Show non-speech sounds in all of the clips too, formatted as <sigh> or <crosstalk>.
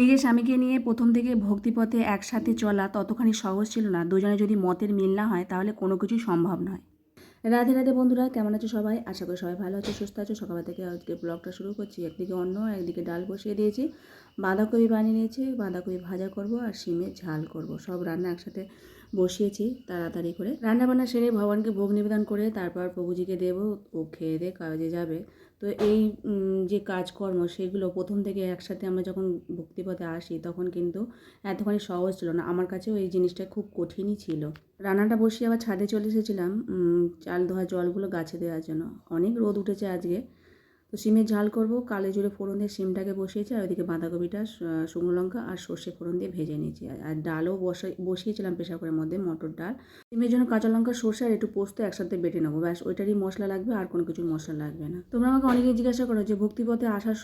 নিজের স্বামীকে নিয়ে প্রথম থেকে ভক্তিপথে একসাথে চলা ততখানি সহজ ছিল না। দুজনে যদি মতের মিল না হয়, তাহলে কোনো কিছুই সম্ভব নয়। রাধে রাধে বন্ধুরা, কেমন আছো সবাই? আশা করি সবাই ভালো আছো, সুস্থ আছো। সকাল থেকে আজকে ব্লগটা শুরু করছি। একদিকে অন্য একদিকে ডাল বসিয়ে দিয়েছি। বাঁধাকপি বানিয়ে নিয়েছি, বাঁধাকপি ভাজা করব আর শিমের ঝাল করব। সব রান্না একসাথে বসিয়েছি তাড়াতাড়ি করে। রান্না বান্না সেরে ভগবানকে ভোগ নিবেদন করে, তারপর প্রভুজিকে দেবো ও খেয়ে দিয়ে কাজে যাবে। তো এই যে কাজকর্ম সেগুলো প্রথম থেকে একসাথে আমরা যখন ভক্তিপথে আসি তখন কিন্তু এতখানি সহজ ছিল না। আমার কাছেও এই জিনিসটা খুব কঠিনই ছিল। রান্নাটা বসিয়ে আবার ছাদে চলে এসেছিলাম। চাল ধোয়া জলগুলো গাছে দেওয়ার জন্য। অনেক রোদ উঠেছে আজকে। তো সিমের ঝাল করব। কালো জুড়ে ফোড়ন দিয়ে সিমটাকে বসিয়েছি আর ওইদিকে বাঁধাকপিটা শুকনো লঙ্কা আর সর্ষে ফোড়ন দিয়ে ভেজে নিয়েছি। আর- ডালও বসাই, বসিয়েছিলাম প্রেশার করার মধ্যে মটর ডাল। সিমের জন্য কাঁচা লঙ্কা, সর্ষে আর একটু পোস্ত একসাথে বেটে নেব। ব্যাস, ওইটারই মশলা লাগবে আর কোনো কিছু মশলা লাগবে না। তোমরা আমাকে অনেকেই জিজ্ঞাসা করো যে ভক্তিপথে আসার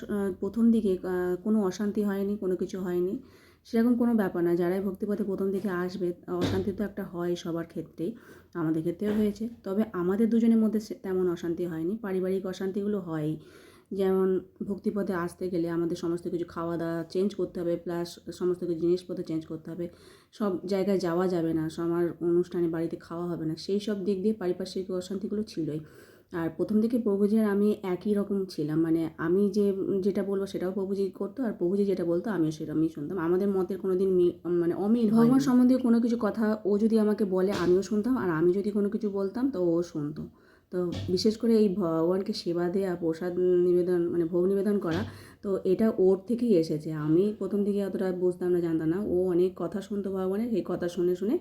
প্রথম দিকে কোনো অশান্তি হয়নি, কোনো কিছু হয়নি? সেরকম কোনো ব্যাপার না। যারাই ভক্তিপথে প্রথম দিকে আসবে, অশান্তি তো একটা হয় সবার ক্ষেত্রেই, আমাদের ক্ষেত্রেও হয়েছে। তবে আমাদের দুজনের মধ্যে তেমন অশান্তি হয়নি। পারিবারিক অশান্তিগুলো হয়ই। যেমন ভক্তিপথে আসতে গেলে আমাদের সমস্ত কিছু খাওয়া দাওয়া চেঞ্জ করতে হবে প্লাস সমস্ত কিছু জিনিসপত্র চেঞ্জ করতে হবে। সব জায়গায় যাওয়া যাবে না সবার অনুষ্ঠানে বাড়িতে খাওয়া হবে না। সেই সব দিক দিয়ে পারিপার্শ্বিক অশান্তিগুলো ছিলই। আর প্রথম থেকে প্রভুজি আর আমি একই রকম ছিলাম। মানে আমি যে, যেটা বলব সেটাও প্রভুজি করতো আর প্রভুজি যেটা বলতো আমিও সেরকমই শুনতাম। আমাদের মতের কোনো দিন মানে অমিল ভগবান সম্বন্ধে কোনো কিছু কথা ও যদি আমাকে বলে আমিও শুনতাম আর আমি যদি কোনো কিছু বলতাম তো ও শুনতো। তো বিশেষ করে এই ভগবানকে সেবা দেওয়া প্রসাদ নিবেদন মানে ভোগ নিবেদন করা, তো এটা ওর থেকেই এসেছে। আমি প্রথম দিকে অতটা বুঝতাম না, জানতাম না। ও অনেক কথা শুনতো ভগবানের এই কথা শুনে শুনে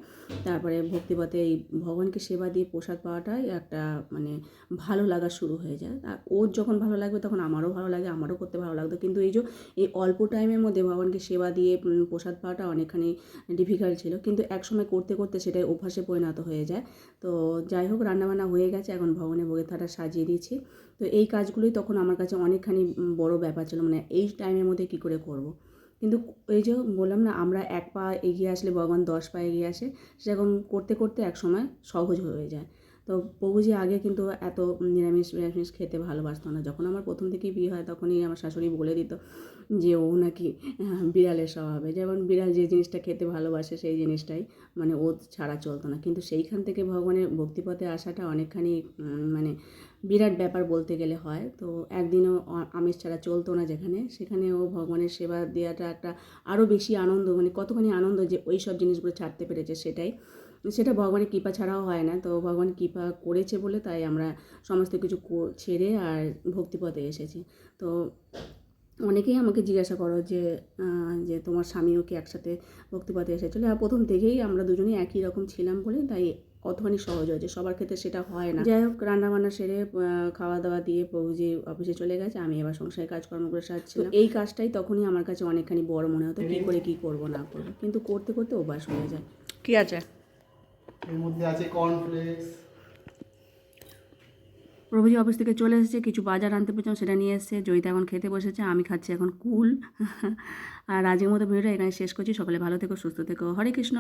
তারপরে ভক্তিপথে এই ভগবানকে সেবা দিয়ে প্রসাদ পাওয়াটাই একটা মানে ভালো লাগা শুরু হয়ে যায়। আর ওর যখন ভালো লাগবে তখন আমারও ভালো লাগে, আমারও করতে ভালো লাগতো। কিন্তু এই যে এই অল্প টাইমের মধ্যে ভগবানকে সেবা দিয়ে প্রসাদ পাওয়াটা অনেকখানি ডিফিকাল্ট ছিল। কিন্তু একসময় করতে করতে সেটাই অভ্যাসে পরিণত হয়ে যায়। তো যাই হোক, রান্নাবান্না হয়ে গেছে। এখন ভগবানের ভোগের তারা সাজিয়ে দিয়েছি তো এই কাজগুলোই তখন আমার কাছে অনেকখানি বড় ব্যাপার ছিল মানে এই টাইমের মধ্যে কী করে করব। কিন্তু এই যে বললাম না, আমরা এক পা এগিয়ে আসলে, ভগবান দশ পা এগিয়ে আসে, সেরকম করতে করতে এক সময় সহজ হয়ে যায় তো প্রভুজি আগে কিন্তু এত নিরামিষ নিরামিষ খেতে ভালোবাসতো না। যখন আমার প্রথম থেকেই বিয়ে হয় তখনই আমার শাশুড়ি বলে দিত যে ও নাকি আহ, বিড়ালের স্বভাবে। যেমন বিড়াল যে জিনিসটা খেতে ভালোবাসে সেই জিনিসটাই মানে ও ছাড়া চলতো না। কিন্তু সেইখান থেকে ভগবানের ভক্তিপথে আসাটা অনেকখানি মানে বিরাট ব্যাপার বলতে গেলে হয়। তো একদিনও আমিষ ছাড়া চলতো না যেখানে। সেখানে ও ভগবানের সেবা দেওয়াটা একটা আরও বেশি আনন্দ মানে কতখানি আনন্দ যে ওই সব জিনিসগুলো ছাড়তে পেরেছে সেটাই। সেটা ভগবানের কৃপা ছাড়াও হয় না। তো ভগবান কৃপা করেছে বলে তাই আমরা সমস্ত কিছু ছেড়ে আর ভক্তিপথে এসেছি। তো অনেকেই আমাকে জিজ্ঞাসা করো যে যে তোমার স্বামীও কি একসাথে ভক্তিপথে এসেছিল? আর প্রথম থেকেই আমরা দুজনেই একই রকম ছিলাম বলে তাই কতখানি সহজ হয়েছে। সবার ক্ষেত্রে সেটা হয় না। যাই হোক রান্নাবান্না সেরে খাওয়া দাওয়া দিয়ে প্রভুজি অফিসে চলে গেছে। আমি এবার সংসারের কাজকর্ম করে সারছিলাম এই কাজটাই তখনই আমার কাছে অনেকখানি বড় মনে হতো কী করে কী করব না করব। কিন্তু করতে করতে অভ্যাস হয়ে যায়। কি আছে? এর মধ্যে আছে কর্নফ্লেক্স প্রভুজি অফিস থেকে চলে এসেছে, কিছু বাজার আনতে পেরেছিলাম সেটা নিয়ে এসেছে, জয়িতা এখন খেতে বসেছে, আমি খাচ্ছি এখন কুল। <laughs> আর রাজের মতো ভিডিওটা এখানে শেষ করছি, সকালে ভালো থেকো, সুস্থ থেকো। হরে কৃষ্ণ।